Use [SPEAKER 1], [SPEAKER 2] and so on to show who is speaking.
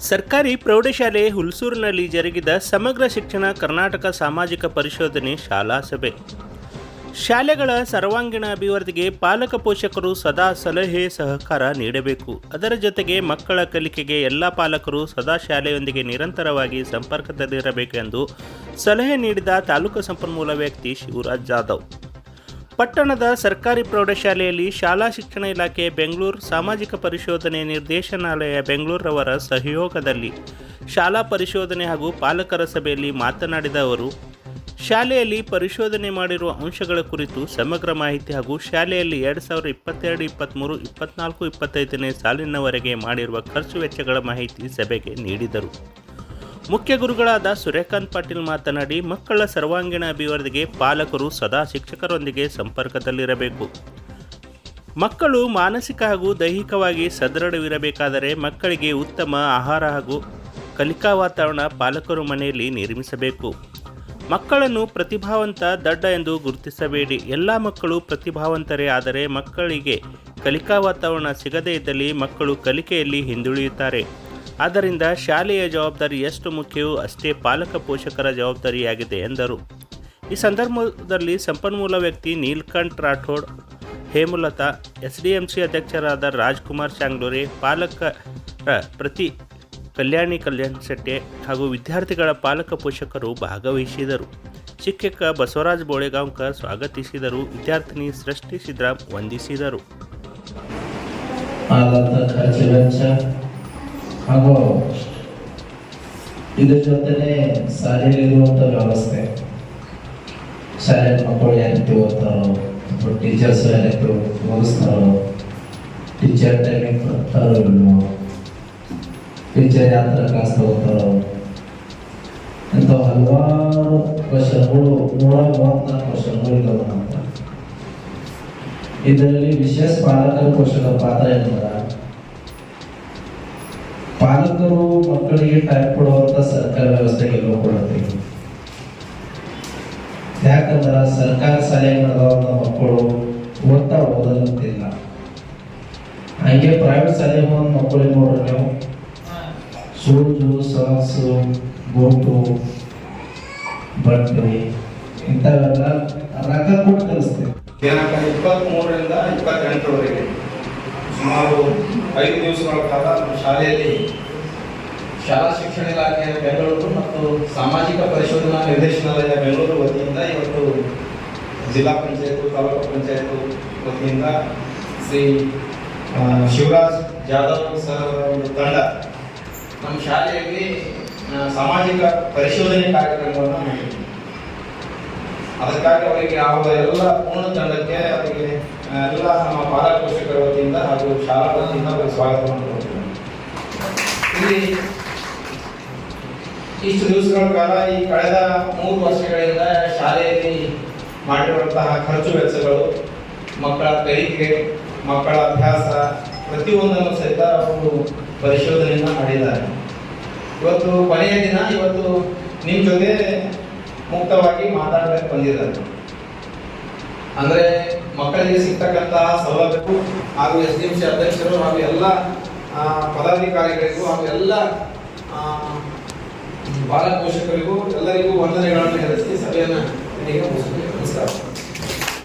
[SPEAKER 1] ಸರ್ಕಾರಿ ಪ್ರೌಢಶಾಲೆ ಹುಲ್ಸೂರಿನಲ್ಲಿ ಜರುಗಿದ ಸಮಗ್ರ ಶಿಕ್ಷಣ ಕರ್ನಾಟಕ ಸಾಮಾಜಿಕ ಪರಿಶೋಧನೆ ಶಾಲಾ ಸಭೆ. ಶಾಲೆಗಳ ಸರ್ವಾಂಗೀಣ ಅಭಿವೃದ್ಧಿಗೆ ಪಾಲಕ ಪೋಷಕರು ಸದಾ ಸಲಹೆ ಸಹಕಾರ ನೀಡಬೇಕು. ಅದರ ಜೊತೆಗೆ ಮಕ್ಕಳ ಕಲಿಕೆಗೆ ಎಲ್ಲ ಪಾಲಕರು ಸದಾ ಶಾಲೆಯೊಂದಿಗೆ ನಿರಂತರವಾಗಿ ಸಂಪರ್ಕದಲ್ಲಿರಬೇಕು ಎಂದು ಸಲಹೆ ನೀಡಿದ ತಾಲೂಕು ಸಂಪನ್ಮೂಲ ವ್ಯಕ್ತಿ ಶಿವರಾಜ್ ಜಾಧವ್. ಪಟ್ಟಣದ ಸರ್ಕಾರಿ ಪ್ರೌಢಶಾಲೆಯಲ್ಲಿ ಶಾಲಾ ಶಿಕ್ಷಣ ಇಲಾಖೆ ಬೆಂಗಳೂರು ಸಾಮಾಜಿಕ ಪರಿಶೋಧನೆ ನಿರ್ದೇಶನಾಲಯ ಬೆಂಗಳೂರವರ ಸಹಯೋಗದಲ್ಲಿ ಶಾಲಾ ಪರಿಶೋಧನೆ ಹಾಗೂ ಪಾಲಕರ ಸಭೆಯಲ್ಲಿ ಮಾತನಾಡಿದ ಅವರು, ಶಾಲೆಯಲ್ಲಿ ಪರಿಶೋಧನೆ ಮಾಡಿರುವ ಅಂಶಗಳ ಕುರಿತು ಸಮಗ್ರ ಮಾಹಿತಿ ಹಾಗೂ ಶಾಲೆಯಲ್ಲಿ ಎರಡು ಸಾವಿರದ ಇಪ್ಪತ್ತೆರಡು ಇಪ್ಪತ್ತ್ಮೂರು ಇಪ್ಪತ್ನಾಲ್ಕು, ಇಪ್ಪತ್ತೈದನೇ ಸಾಲಿನವರೆಗೆ ಮಾಡಿರುವ ಖರ್ಚು ವೆಚ್ಚಗಳ ಮಾಹಿತಿ ಸಭೆಗೆ ನೀಡಿದರು. ಮುಖ್ಯ ಗುರುಗಳಾದ ಸೂರ್ಯಕಾಂತ್ ಪಾಟೀಲ್ ಮಾತನಾಡಿ, ಮಕ್ಕಳ ಸರ್ವಾಂಗೀಣ ಅಭಿವೃದ್ಧಿಗೆ ಪಾಲಕರು ಸದಾ ಶಿಕ್ಷಕರೊಂದಿಗೆ ಸಂಪರ್ಕದಲ್ಲಿರಬೇಕು. ಮಕ್ಕಳು ಮಾನಸಿಕ ಹಾಗೂ ದೈಹಿಕವಾಗಿ ಸದೃಢವಿರಬೇಕಾದರೆ ಮಕ್ಕಳಿಗೆ ಉತ್ತಮ ಆಹಾರ ಹಾಗೂ ಕಲಿಕಾ ವಾತಾವರಣ ಪಾಲಕರು ಮನೆಯಲ್ಲಿ ನಿರ್ಮಿಸಬೇಕು. ಮಕ್ಕಳನ್ನು ಪ್ರತಿಭಾವಂತ, ದಡ್ಡ ಎಂದು ಗುರುತಿಸಬೇಡಿ. ಎಲ್ಲ ಮಕ್ಕಳು ಪ್ರತಿಭಾವಂತರೇ ಆದರೆ ಮಕ್ಕಳಿಗೆ ಕಲಿಕಾ ವಾತಾವರಣ ಸಿಗದೇ ಇದ್ದಲ್ಲಿ ಮಕ್ಕಳು ಕಲಿಕೆಯಲ್ಲಿ ಹಿಂದುಳಿಯುತ್ತಾರೆ. ಆದ್ದರಿಂದ ಶಾಲೆಯ ಜವಾಬ್ದಾರಿ ಎಷ್ಟು ಮುಖ್ಯವೋ ಅಷ್ಟೇ ಪಾಲಕ ಪೋಷಕರ ಜವಾಬ್ದಾರಿಯಾಗಿದೆ ಎಂದರು. ಈ ಸಂದರ್ಭದಲ್ಲಿ ಸಂಪನ್ಮೂಲ ವ್ಯಕ್ತಿ Neelkanth Rathod, Hemalatha S D M C ಅಧ್ಯಕ್ಷರಾದ ರಾಜ್ಕುಮಾರ್ ಚಾಂಗ್ಲೂರಿ ಪಾಲಕರ ಪ್ರತಿ ಕಲ್ಯಾಣಿ ಕಲ್ಯಾಣ್ ಶೆಟ್ಟಿ ಹಾಗೂ ವಿದ್ಯಾರ್ಥಿಗಳ ಪಾಲಕ ಪೋಷಕರು ಭಾಗವಹಿಸಿದರು. ಶಿಕ್ಷಕ ಬಸವರಾಜ್ ಬೋಳೆಗಾಂವ್ಕರ್ ಸ್ವಾಗತಿಸಿದರು. ವಿದ್ಯಾರ್ಥಿನಿ ಸೃಷ್ಟಿ ಸಿದ್ರಾಮ್ ವಂದಿಸಿದರು.
[SPEAKER 2] ಹಾಗೂ ಇದ್ರ ಜೊತೆನೆ ಶಾಲೆಯಲ್ಲಿರುವಂಥ ವ್ಯವಸ್ಥೆ. ಶಾಲೆ ಮಕ್ಕಳು ಯಾವ ಓದ್ತಾರೋ ಟೀಚರ್ಸ್ ಯಾವ ರೀತಿ ಓದಿಸ್ತಾರೋ ಟೀಚರ್ ಟೈಮಿಂಗ್ ಬರ್ತಾರೋ ಇಲ್ವೋ ಟೀಚರ್ ಯಾವ ಕ್ಲಾಸ್ ತಗೋತಾರೋ, ಇಂಥ ಹಲವಾರು ಕ್ವಶನ್ಗಳು ನೂರ ಮೂವತ್ನಾಲ್ಕು ಕ್ವಶನ್ಗಳು ಇದ್ದಾವೆ ಇದರಲ್ಲಿ ವಿಶೇಷ ಪಾಲಕರ ಕ್ವಶನ್ ಪಾತ್ರ ಏನಂದ್ರ ಪಾಲಕರು ಮಕ್ಕಳಿಗೆ ಟೈಮ್ ಕೊಡುವಂತ ಸರ್ಕಾರ ವ್ಯವಸ್ಥೆಗೆ ಎಲ್ಲೋ ಕೊಡತ್ತೀವಿ ಯಾಕಂದ್ರ ಸರ್ಕಾರ ಶಾಲೆ ನಡೆದವಂತ ಮಕ್ಕಳು ಓದ್ತಾ ಓದಲಂತಿಲ್ಲ. ಹಂಗೆ ಪ್ರೈವೇಟ್ ಶಾಲೆ ಹೋದ ಮಕ್ಕಳಿಗೆ ನೋಡ್ರಿ ನೀವು? ಸೂಜು ಸಾಸ್ ಬೂಟು, ಬಟ್ಟೆ, ಇಂಥವೆಲ್ಲ ರೊಕ್ಕ ಕೊಟ್ಟು ಕಲಿಸ್ತೀವಿ
[SPEAKER 3] ಇಪ್ಪತ್ತ್ ಮೂರರಿಂದ ಇಪ್ಪತ್ತೆಂಟರವರೆಗೆ. ಸುಮಾರು ಐದು ದಿವಸಗಳ ಕಾಲ ನಮ್ಮ ಶಾಲೆಯಲ್ಲಿ ಶಾಲಾ ಶಿಕ್ಷಣ ಇಲಾಖೆ ಬೆಂಗಳೂರು ಮತ್ತು ಸಾಮಾಜಿಕ ಪರಿಶೋಧನಾ ನಿರ್ದೇಶನಾಲಯ ಬೆಂಗಳೂರು ವತಿಯಿಂದ ಇವತ್ತು ಜಿಲ್ಲಾ ಪಂಚಾಯತ್, ತಾಲೂಕು ಪಂಚಾಯತ್ ವತಿಯಿಂದ ಶ್ರೀ ಶಿವರಾಜ್ ಜಾಧವ್ ಸರ್ ಒಂದು ತಂಡ ನಮ್ಮ ಶಾಲೆಯಲ್ಲಿ ಸಾಮಾಜಿಕ ಪರಿಶೋಧನೆ ಕಾರ್ಯಕ್ರಮವನ್ನು ಮಾಡಿದ್ದೀವಿ ಅದಕ್ಕಾಗಿ ಅವರಿಗೆ ಆಗುವ ಎಲ್ಲ ಪೂರ್ಣ ತಂಡಕ್ಕೆ ಅವರಿಗೆ ಎಲ್ಲ ನಮ್ಮ ಪಾಲಕ ಪೋಷಕರ ವತಿಯಿಂದ ಹಾಗೂ ಶಾಲಾ ವತಿಯಿಂದ ಅವರಿಗೆ ಸ್ವಾಗತವನ್ನು ಇಲ್ಲಿ ಇಷ್ಟು ದಿವಸಗಳ ಕಾಲ ಈ ಕಳೆದ ಮೂರು ವರ್ಷಗಳಿಂದ ಶಾಲೆಯಲ್ಲಿ ಮಾಡಿರುವಂತಹ ಖರ್ಚು ವೆಚ್ಚಗಳು, ಮಕ್ಕಳ ಕಲಿಕೆ, ಮಕ್ಕಳ ಅಭ್ಯಾಸ, ಪ್ರತಿಯೊಂದನ್ನು ಸಹಿತ ಅವರು ಪರಿಶೋಧನೆಯನ್ನ ಮಾಡಿದ್ದಾರೆ. ಇವತ್ತು ಕೊನೆಯ ದಿನ, ಇವತ್ತು ನಿಮ್ಮ ಜೊತೆ ಮುಕ್ತವಾಗಿ ಮಾತಾಡಬೇಕು ಬಂದಿದ್ದಾರೆ. ಅಂದ್ರೆ ಮಕ್ಕಳಿಗೆ ಸಿಗ್ತಕ್ಕಂತಹ ಸೌಲಭ್ಯಕ್ಕೂ ಹಾಗೂ ಎಸ್ ಡಿ ಎಂ ಸಿ ಅಧ್ಯಕ್ಷರು ಹಾಗೂ ಎಲ್ಲ ಪದಾಧಿಕಾರಿಗಳಿಗೂ ಹಾಗೂ ಎಲ್ಲ ಬಾಲ ಎಲ್ಲರಿಗೂ ವಂದನೆಗಳನ್ನು ಹೇಳಿಸಿ ಸಭೆಯನ್ನು. ನಮಸ್ಕಾರ